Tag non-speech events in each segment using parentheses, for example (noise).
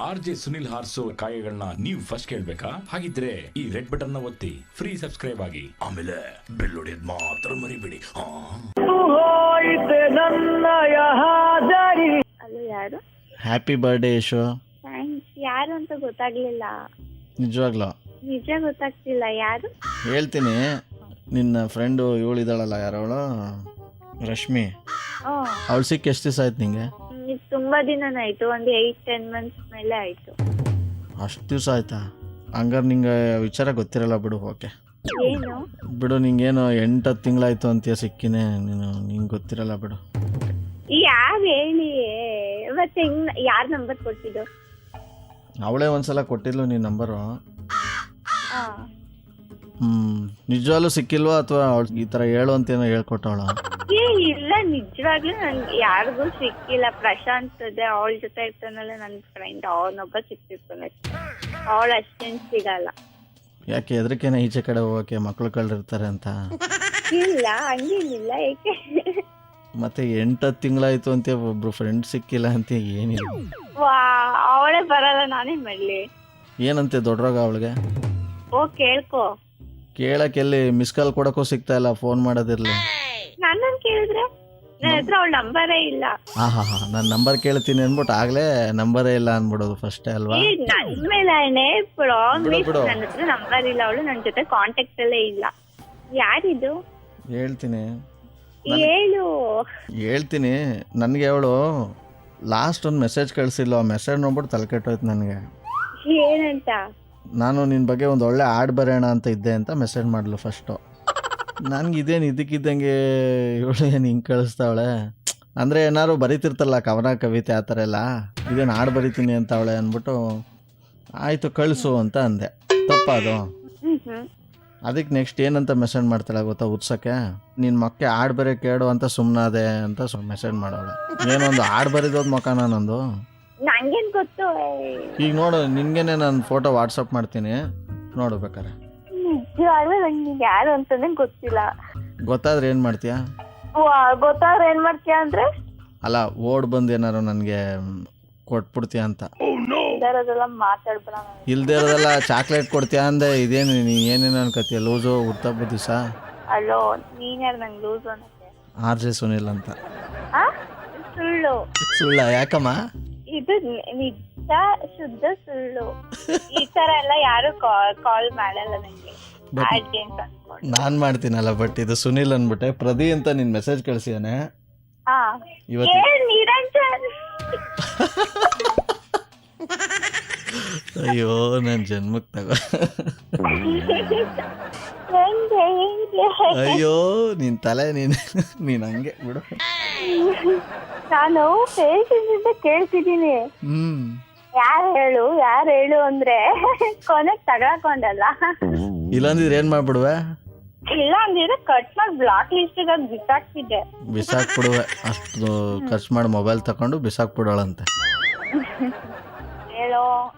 R J Sunil ಹಾರ್ಸೋ ಕಾಯಗಳನ್ನ ನೀವು ಫಸ್ಟ್ ಕೇಳ್ಬೇಕಾ? ಹಾಗಿದ್ರೆ ಈ ರೆಡ್ ಬಟನ್ನ ಒತ್ತಿ ಫ್ರೀ ಸಬ್ಸ್ಕ್ರೈಬ್ ಆಗಿ. ಆಮೇಲೆ ಬೆಲ್ ಹೊಡೆಯದ್ ಮಾತ್ರ ಮರಿಬೇಡಿ. ಹಾ. ಅಲ್ಲೋ ಯಾರು? Happy birthday Yashu. ಥ್ಯಾಂಕ್ಸ್ ಯಾರು ಅಂತ ಗೊತ್ತಾಗ್ಲಿಲ್ಲ. ನಿಜವಾಗ್ಲೂ? ನಿಜ ಗೊತ್ತಾಗ್ತಿಲ್ಲ. ಯಾರು? ಹೇಳ್ತೀನಿ. ನಿನ್ನ ಫ್ರೆಂಡು ಇವಳಿದಾಳಲ್ಲ ಯಾರವಳು? ರಶ್ಮಿ. ಅವಳು ಸಿಕ್ಕ ಎಷ್ಟು ದಿವಸ ಆಯ್ತು ನಿಂಗೆ? ಇದು ದಿನನೇ ಆಯ್ತು ಒಂದು ಏಯ್ಟ್ ಟೆನ್ ಮಂತ್ಸ್ ಮೇಲೆ ಆಯ್ತು. ಅಷ್ಟು ದಿವಸ ಆಯ್ತಾ? ಹಂಗಾರೆ ನಿಂಗೆ ವಿಚಾರ ಗೊತ್ತಿರಲ್ಲ ಬಿಡು ಓಕೆ. ಏನು? ಬಿಡು ನಿಂಗೇನು ಎಂಟು ಹತ್ತು ತಿಂಗಳಾಯ್ತು ಅಂತೀಯ ಸಿಕ್ಕಿನೇ ನೀನು ನಿಂಗೆ ಗೊತ್ತಿರಲ್ಲ ಬಿಡು. ಯಾವ ಹೇಳಿ? ಮತ್ತೆ ಹೆಂಗ್ ಯಾರ್ ನಂಬರ್ ಕೊಟ್ಟಿದ್ದು ಅವಳೇ ಒಂದ್ಸಲ ಕೊಟ್ಟಿದ್ಲು ನಿನ್ ನಂಬರು ಹ್ಮ್ ಹ್ಞೂ ನಿಜವಾಗ್ಲೂ ಸಿಕ್ಕಿಲ್ವಾ? ಅಥವಾ ಅವಳು ಈ ಥರ ಹೇಳು ಅಂತೇನೋ ಹೇಳ್ಕೊಟ್ಟವಳು? ಏ ಇಲ್ಲ ನಿಜವಾಗ್ಲೂ ನನ್ಗೆ ಯಾರಿಗೂ ಸಿಕ್ಕಿಲ್ಲ. ಪ್ರಶಾಂತ್ ಇದೆ ಅವಳ ಜೊತೆ ಇರ್ತಾನಲ್ಲ ನನ್ನ ಫ್ರೆಂಡ್ ಅವನೊಬ್ಬ ಸಿಕ್ತಿರ್ತಾನೆ ಅವಳ ಅಷ್ಟೇನ್ ಸಿಗಲ್ಲ. ಯಾಕೆ ಎದ್ರಕೇನ ಈಚೆ ಕಡೆ ಹೋಗಕ್ಕೆ ಮಕ್ಳು ಕಳ್ದಿರ್ತಾರೆ ಅಂತ? ಇಲ್ಲ ಹಂಗೇನಿಲ್ಲ ಏಕೆ? ಮತ್ತೆ ಎಂಟು ಹತ್ತು ತಿಂಗಳಾಯ್ತು ಅಂತ ಒಬ್ರು ಫ್ರೆಂಡ್ ಸಿಕ್ಕಿಲ್ಲ ಅಂತ ಏನಿಲ್ಲ. ವಾ ಅವಳೇ ಬರಲ್ಲ ನಾನೇ ಮಾಡ್ಲಿ ಏನಂತೆ ದೊಡ್ಡರಾಗ ಅವಳಿಗೆ? ಓ ಕೇಳ್ಕೊ. ಕೇಳಕ್ಕೆ ಎಲ್ಲಿ ಮಿಸ್ ಕಾಲ್ ಕೊಡಕ್ಕೂ ಸಿಗ್ತಾ ಇಲ್ಲ ಫೋನ್ ಮಾಡೋದಿರ್ಲಿ. ನನ್ನನ್ ಕೇಳಿದ್ರೆ? ನನ್ನ ಹತ್ರ ಅವಳ ನಂಬರೇ ಇಲ್ಲ. ಹಾ ಹಾ ಹಾ. ನಾನು ನಂಬರ್ ಕೇಳ್ತೀನಿ ಅನ್ಬಿಟ್ಟು ಆಗ್ಲೇ ನಂಬರೇ ಇಲ್ಲ ಅನ್ಬಿಡೋದು ಫಸ್ಟ್ ಅಲ್ವಾ? ಏ ನನ್ ಪ್ರಾಮಿಸ್ ಬಿಡು, ಬಿಡು. ನನ್ನ ಹತ್ರ ನಂಬರ್ ಇಲ್ಲ. ಅವಳು ನನ್ನ ಜೊತೆ ಕಾಂಟ್ಯಾಕ್ಟ್ ಅಲ್ಲೇ ಇಲ್ಲ. ಯಾರಿದು? ಹೇಳ್ತೀನಿ. ಹೇಳು. ಹೇಳ್ತೀನಿ. ನನಗೆ ಅವಳು ಲಾಸ್ಟ್ ಒಂದು ಮೆಸೇಜ್ ಕಳಿಸಿಲ್ಲ ಆ ಮೆಸೇಜ್ ನೋಡ್ಬಿಟ್ಟು ತಲೆ ಕೆಟ್ಟೋಯ್ತು ನನಗೆ. ಏನಂತ? ನಾನು ನಿನ್ ಬಗ್ಗೆ ಒಂದು ಒಳ್ಳೆ ಹಾಡು ಬರೆಯೋಣ ಅಂತ ಇದ್ದೆ ಅಂತ ಮೆಸೇಜ್ ಮಾಡಲು ಫಸ್ಟು ನನಗೆ ಇದೇನು ಇದಕ್ಕಿದ್ದಂಗೆ ಇವಳು ಏನು ಹಿಂಗೆ ಕಳಿಸ್ತಾವಳೆ? ಅಂದರೆ ಏನಾದ್ರು ಬರೀತಿರ್ತಲ್ಲ ಕವನ ಕವಿತೆ ಆ ಥರ ಎಲ್ಲ. ಇದೇನು ಹಾಡು ಬರಿತೀನಿ ಅಂತ ಅವಳೆ ಅಂದ್ಬಿಟ್ಟು ಆಯಿತು ಕಳಿಸು ಅಂತ ಅಂದೆ. ತಪ್ಪ ಅದು ಹ್ಮ್ ಹ್ಮ್ ಅದಕ್ಕೆ ನೆಕ್ಸ್ಟ್ ಏನಂತ ಮೆಸೇಜ್ ಮಾಡ್ತಾಳೆ ಗೊತ್ತಾ ಉತ್ಸಕ್ಕೆ? ನಿನ್ನ ಮಕ್ಕೆ ಹಾಡು ಬರೀ ಕೇಳು ಅಂತ ಸುಮ್ಮನಾದೆ ಅಂತ ಮೆಸೇಜ್ ಮಾಡೋಳೆ. ಏನೊಂದು ಹಾಡು ಬರೀದೋದು ಮಕ್ಕ ನಂದು? ನಂಗೇನ್ ಗೊತ್ತು ಈಗ ನೋಡು ನಿನಗೇನೆ ನಾನು ಫೋಟೋ ವಾಟ್ಸಪ್ ಮಾಡ್ತೀನಿ. ನೋಡು ಬೇಕಾರೆ ನಿಜವಾಗ್ಲೂ ನಂಗೆ ಯಾರು ಅಂತಾನೆ ಗೊತ್ತಿಲ್ಲ ಗೊತ್ತಾದ್ರೆ ಏನ್ ಮಾಡ್ತೀಯಾ ಗೊತ್ತಾದ್ರೆ ಏನ್ ಮಾಡ್ತೀಯಾ ಅಂದ್ರೆ ಅಲ್ಲ ಓಡ್ ಬಂದ್ ಏನಾರು ನನಗೆ ಕೊಟ್ಬಿಡ್ತೀಯ ಅಂತ ಇದರದೆಲ್ಲ ಮಾತಾಡ್ಬೇಡ. ಇಲ್ದೇ ಇರೋದೆಲ್ಲ ಚಾಕ್ಲೇಟ್ ಕೊಡ್ತೀಯ ಅಂದೆ ಇದೇನು ನೀ ಏನೇನು ಅನ್ಕೋತೀಯ ಲೂಸು ದಿವಸ ಅಲ್ಲೋ ನೀನ್ ಯಾರು ನಂಗೆ ಲೂಸ್ ಅನ್ನಕ್ಕೆ ಆರ್ ಜೆ ಸುನಿಲ್ ಅಂತ ಆ ಸುಳ್ಳು ಸುಳ್ಳ ಯಾಕಮ್ಮ ಇದು ಶುದ್ಧ ಸುಳ್ಳು. ಈ ತರ ಎಲ್ಲ ಯಾರು ಕಾಲ್ ಮಾಡಲ್ಲ ನಂಗೆ. ಅಂತ ನಾನು ಮಾಡ್ತೀನಲ್ಲ ಬಟ್ ಇದು ಸುನಿಲ್ ಅನ್ಬಿಟ್ಟೆ. ಪ್ರದಿ ಅಂತ ನಿನ್ ಮೆಸೇಜ್ ಕಳ್ಸಿಯಾನೆ ಅಯ್ಯೋ ನನ್ ಜನ್ಮಕ್ಕೆ ತಗೋ ಅಯ್ಯೋ ನಿನ್ ತಲೆ ನೀನು ನೀನ್ ಹಂಗೆ ಬಿಡು. ನಾನು ಪೇಷನ್ಸ್ ಕೇಳ್ತಿದ್ದೀನಿ. ಹ್ಮ್. ಯಾರು ಹೇಳು ಯಾರು ಹೇಳು ಅಂದ್ರೆ ಕೊನೆಗ್ ಇಲ್ಲ ಇಲ್ಲಂದಿದ್ರೆ ಏನ್ ಮಾಡ್ಬಿಡುವೆ? ಇಲ್ಲ ಅಂದಿದ್ರೆ ಕಟ್ ಮಾಡಿ ಬ್ಲಾಕ್ ಲಿಸ್ಟ್ ಬಿಸಾಕ್ತಿದ್ದೆ. ಬಿಸಾಕ್ಬಿಡುವೆ. ಅಷ್ಟು ಖರ್ಚು ಮಾಡಿ ಮೊಬೈಲ್ ತಗೊಂಡು ಬಿಸಾಕ್ಬಿಡೋಳಂತೆ. ಹೇಳೋ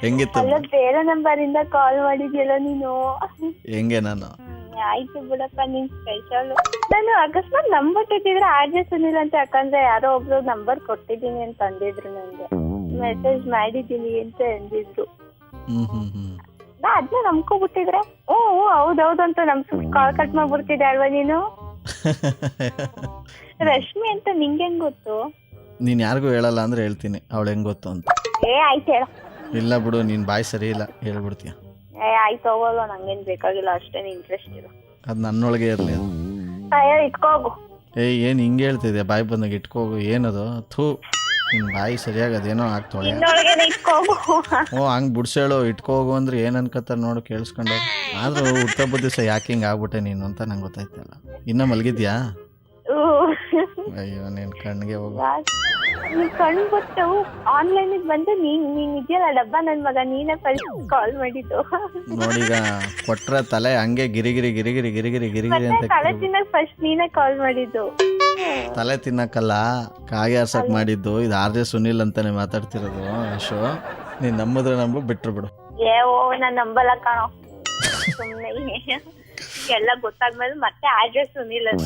ಹೆಂಗಿತ್ತು? ಅಲ್ಲ ಬೇರೆ ನಂಬರ್ ಇಂದ ಕಾಲ್ ಮಾಡಿದ್ಯಲ್ಲ ನೀನು. ಹೆಂಗೆ ನಾನು? ಆಯ್ತು ಬಿಡಪ್ಪ ನೀನ್ ಸ್ಪೆಷಲ್ ನಾನು ಅಕಸ್ಮಾತ್ ನಂಬರ್ ಕೊಟ್ಟಿದ್ರೆ ಆರ್ ಜೆ ಸುನಿಲ್ ಅಂತ ಯಾಕಂದ್ರೆ ಯಾರೋ ಒಬ್ರು ನಂಬರ್ ಕೊಟ್ಟಿದ್ದೀನಿ ಅಂತ ಅಂದಿದ್ರು ನಂಗೆ. ಮೆಸೇಜ್ ಮಾಡಿದ್ದೀನಿ ಅಂತ ಅಂದಿದ್ರು. ನಾ ಅದನ್ನ ನಂಬ್ಕೊಬಿಟ್ಟಿದ್ರೆ? ಓ ಹೌದೌದು ಅಂತ ನಮ್ ಕಾಲ್ ಕಟ್ ಮಾಡ್ಬಿಡ್ತಿದ್ದೆ ಅಲ್ವಾ ನೀನು? (laughs) ರಶ್ಮಿ ಅಂತ ನಿಂಗೆ ಹೆಂಗ್ ಗೊತ್ತು? ನೀನು ಯಾರಿಗೂ ಹೇಳಲ್ಲ ಅಂದ್ರೆ ಹೇಳ್ತೀನಿ ಅವಳು ಹೆಂಗ್ ಗೊತ್ತು ಅಂತ. ಏ ಆಯ್ತು ಹೇಳ. ಇಲ್ಲ ಬಿಡು ನೀನ್ ಬಾಯ್ ಸರಿ ಇಲ್ಲ ಹೇಳ್ಬಿಡ್ತೀಯ. ಏ ಆಯ್ತು ಹೋಗಲ್ಲ ನಂಗೇನ್ ಬೇಕಾಗಿಲ್ಲ ಅಷ್ಟೇನು ಇಂಟ್ರೆಸ್ಟ್ ಇರು. ಅದು ನನ್ನೊಳಗೆ ಇರಲಿ ಅದು. ಅಯ್ಯೋ ಇಟ್ಕೋಗು. ಏಯ್ ಏನು ಹಿಂಗೆ ಹೇಳ್ತಿದ್ಯಾ? ಬಾಯಿ ಬಂದಾಗ ಇಟ್ಕೋಗು ಏನದು? ಥೂ ನಿನ್ ಬಾಯಿ ಸರಿಯಾಗಿ ಅದೇನೋ ಆಗ್ತಾಳೆ. ಇಟ್ಕೋಗು. ಓ ಹಂಗೆ ಬಿಡ್ಸೇಳು ಇಟ್ಕೋಗು ಅಂದ್ರೆ ಏನು ಅನ್ಕೋತಾರೆ ನೋಡು ಕೇಳಿಸ್ಕೊಂಡು. ಆದ್ರೂ ಹುಟ್ಟಬ್ಬ ದಿವಸ ಯಾಕೆ ಹಿಂಗೆ ಆಗ್ಬಿಟ್ಟೆ ನೀನು ಅಂತ ನಂಗೆ ಗೊತ್ತಾಯ್ತಲ್ಲ. ಇನ್ನ ಮಲಗಿದ್ಯಾ? ಅಯ್ಯೋ ನೀನ್ ಕಣ್ಣಿಗೆ ಹೋಗು. ನೀನ್ ಕಣ್ ಬಿಟ್ಟು ಆನ್ಲೈನ್ ಬಂದು ನೀನ್ ನೀನ್ ಇದೆಯಲ್ಲ ಡಬ್ಬ ನನ್ ಮಗ ನೀನೇ ಫಸ್ಟ್ ಕಾಲ್ ಮಾಡಿದ್ದು. ನೋಡೀಗ ಕೊಟ್ರ ತಲೆ ಹಂಗೆ ಗಿರಿಗಿರಿ ಗಿರಿಗಿರಿ ಗಿರಿಗಿರಿ ಗಿರಿಗಿರಿ ಮತ್ತೆ ಅಂತ ತಲೆ ತಿನ್ನಕ್ ಫಸ್ಟ್ ನೀನೇ ಕಾಲ್ ಮಾಡಿದ್ದು. ತಲೆ ತಿನ್ನಕ್ಕಲ್ಲ ಕಾಗೆ ಆರ್ಸಕ್ ಮಾಡಿದ್ದು ಇದು ಆರ್ ಜೆ ಸುನಿಲ್ ಅಂತಾನೆ ಮಾತಾಡ್ತಿರೋದು ಯಶು. ನೀನ್ ನಂಬಿದ್ರೆ ನಂಬು ಬಿಟ್ರು ಬಿಡು. ಏ ಓ ನಾನ್ ನಂಬಲ್ಲ ಕಾಣೋ. ಸುಮ್ನೆ. (laughs) ಎಲ್ಲ ಗೊತ್ತಾದ್ಮೇಲೆ ಮತ್ತೆ ಆಡ್ರೆಸ್ ಸುನಿಲ್ ಅದು